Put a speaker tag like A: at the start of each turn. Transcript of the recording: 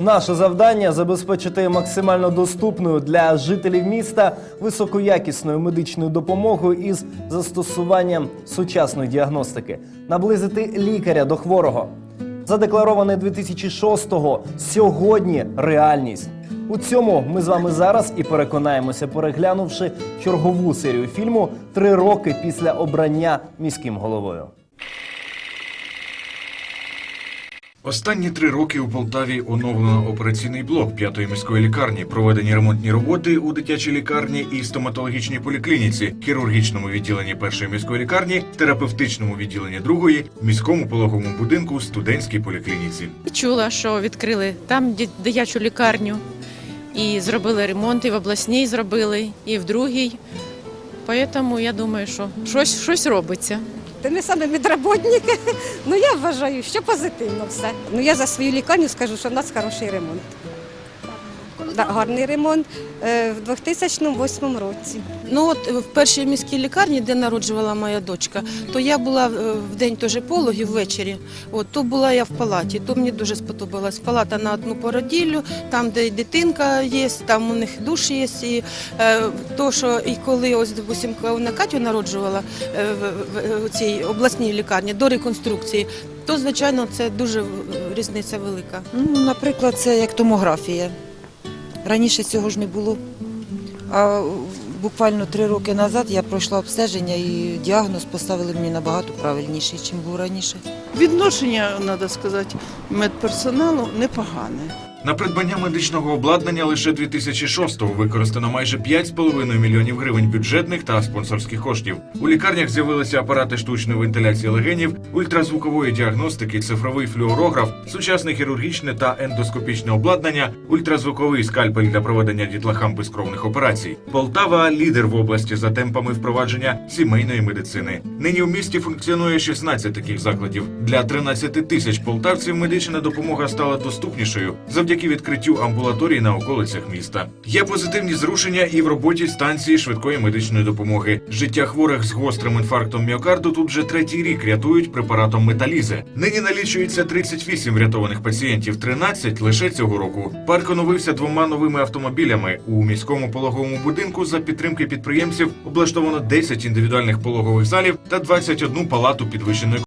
A: Наше завдання забезпечити максимально доступною для жителів міста високоякісною медичною допомогою із застосуванням сучасної діагностики, наблизити лікаря до хворого. Задеклароване 2006-го сьогодні реальність. У цьому ми з вами зараз і переконаємося, переглянувши чергову серію фільму Три роки після обрання міським головою.
B: Останні три роки у Полтаві оновлено операційний блок п'ятої міської лікарні, проведені ремонтні роботи у дитячій лікарні і стоматологічній поліклініці, хірургічному відділенні першої міської лікарні, терапевтичному відділенні другої, міському пологовому будинку, студентській поліклініці.
C: Чула, що відкрили там дитячу лікарню і зробили ремонт, і в обласній зробили, і в другій. Тому я думаю, що щось, щось робиться.
D: Та не саме медработники. Ну я вважаю, що позитивно все. Ну я за свою лікарню скажу, що в нас хороший ремонт. Гарний ремонт е, в 2008 році.
E: Ну от в першій міській лікарні, де народжувала моя дочка, то я була е, в день теж пологів ввечері. От то була я в палаті. То мені дуже сподобалась. Палата на одну породіллю, там, де й дитинка є, там у них душ є. І е, то, що і коли ось допустим, на Катю народжувала е, в, в, в цій обласній лікарні до реконструкції, то звичайно це дуже е, різниця велика.
F: Ну, наприклад, це як томографія. Раніше цього ж не було. А буквально три роки назад я пройшла обстеження і діагноз поставили мені набагато правильніший, ніж був раніше.
G: Відношення, треба сказати, медперсоналу непогане.
B: На придбання медичного обладнання лише 2006-го використано майже 5,5 мільйонів гривень бюджетних та спонсорських коштів. У лікарнях з'явилися апарати штучної вентиляції легенів, ультразвукової діагностики, цифровий флюорограф, сучасне хірургічне та ендоскопічне обладнання, ультразвуковий скальпель для проведення дітлахам безкровних операцій. Полтава лідер в області за темпами впровадження сімейної медицини. Нині у місті функціонує 16 таких закладів. Для 13 тисяч полтавців медична допомога стала доступнішою завдяки відкриттю амбулаторій на околицях міста. Є позитивні зрушення і в роботі станції швидкої медичної допомоги. Життя хворих з гострим інфарктом міокарду тут вже третій рік рятують препаратом металізи. Нині налічується 38 врятованих пацієнтів, 13 лише цього року. Парк оновився двома новими автомобілями. У міському пологовому будинку за підтримки підприємців облаштовано 10 індивідуальних пологових залів та 21 палату підвищеної